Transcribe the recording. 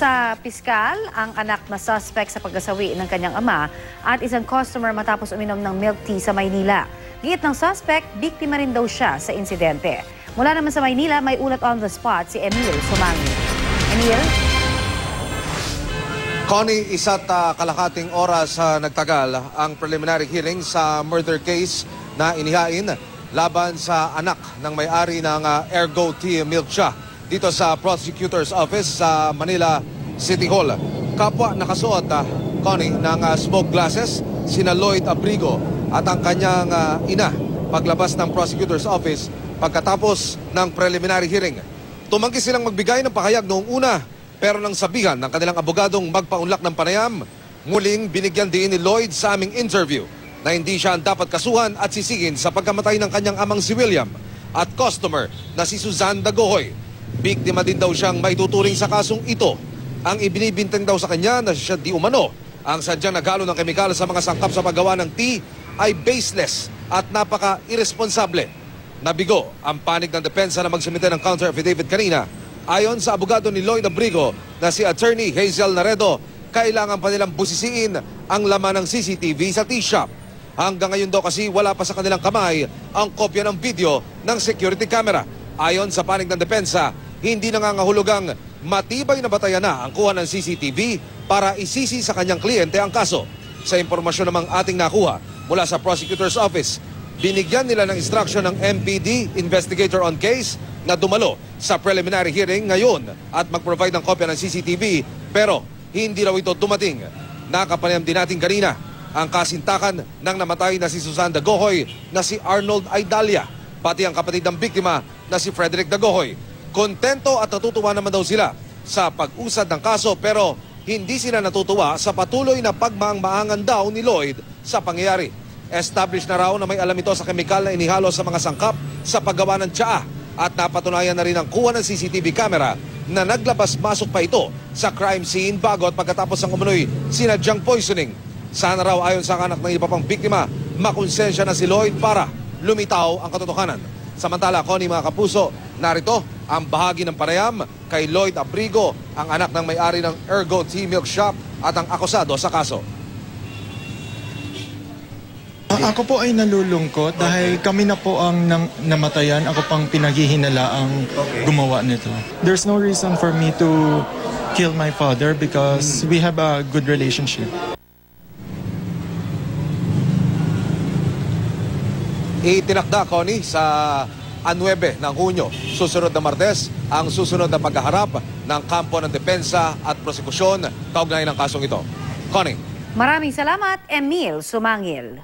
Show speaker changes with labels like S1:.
S1: sa piskal ang anak na suspect sa pagkasawi ng kanyang ama at isang customer matapos uminom ng milk tea sa Maynila. Giit ng suspect, biktima rin daw siya sa insidente. Mula naman sa Maynila, may ulat on the spot si Emil Sumangi. Emil?
S2: Connie, isa't ah, kalahating oras sa nagtagal ang preliminary hearing sa murder case na inihain laban sa anak ng may-ari ng ah, Ergo Tea Milk Cha dito sa prosecutor's office sa Manila City Hall. Kapwa nakasuot, ah, Connie, ng ah, smoke glasses, sina Lloyd Abrigo at ang kanyang ah, ina paglabas ng prosecutor's office pagkatapos ng preliminary hearing. Tumanggi silang magbigay ng pahayag noong una pero nang sabihan ng kanilang abogadong magpaunlak ng panayam, muling binigyan din ni Lloyd sa aming interview na hindi siya ang dapat kasuhan at sisigin sa pagkamatay ng kanyang amang si William at customer na si Suzanne Dagohoy. Biktima din daw siyang maituturing sa kasong ito. Ang ibinibintang daw sa kanya na siya di umano ang sadyang naghalo ng kemikal sa mga sangkap sa paggawa ng tea ay baseless at napaka-irresponsable. Nabigo ang panig ng depensa na magsumite ng counter affidavit kanina. Ayon sa abogado ni Lloyd Abrigo na si Attorney Hazel Naredo, kailangan pa nilang busisiin ang laman ng CCTV sa tea shop. Hanggang ngayon daw kasi wala pa sa kanilang kamay ang kopya ng video ng security camera. Ayon sa panig ng depensa, hindi nangangahulugang matibay na batayan na ang kuha ng CCTV para isisi sa kanyang kliyente ang kaso. Sa impormasyon namang ating nakuha mula sa prosecutor's office, binigyan nila ng instruction ng MPD, investigator on case, na dumalo sa preliminary hearing ngayon at mag-provide ng kopya ng CCTV pero hindi raw ito dumating. Nakapanayam din natin kanina ang kasintakan ng namatay na si Susan Dagohoy na si Arnold Aidalia pati ang kapatid ng biktima na si Frederick Dagohoy. Kontento at natutuwa naman daw sila sa pag-usad ng kaso pero hindi sila natutuwa sa patuloy na pagmaang-maangan daw ni Lloyd sa pangyayari. Established na raw na may alam ito sa kemikal na inihalo sa mga sangkap sa paggawa ng tsaa at napatunayan na rin ang kuha ng CCTV camera na naglabas-masok pa ito sa crime scene bago at pagkatapos ng umunoy sinadyang poisoning. Sana raw ayon sa anak ng iba pang biktima, makonsensya na si Lloyd para lumitaw ang katotohanan. Samantala, Connie mga kapuso, narito ang bahagi ng panayam kay Lloyd Abrigo, ang anak ng may-ari ng Ergo Tea Milk Shop at ang akusado sa kaso.
S3: Ah, Ako po ay nalulungkot dahil kami na po ang nang, namatayan. Ako pang pinaghihinala ang gumawa nito. There's no reason for me to kill my father because we have a good relationship.
S2: Itinakda, Connie, sa A9 ng Hunyo, susunod na Martes, ang susunod na paghaharap ng kampo ng depensa at prosekusyon kaugnay ng kasong ito. Connie.
S1: Maraming salamat, Emil Sumangil.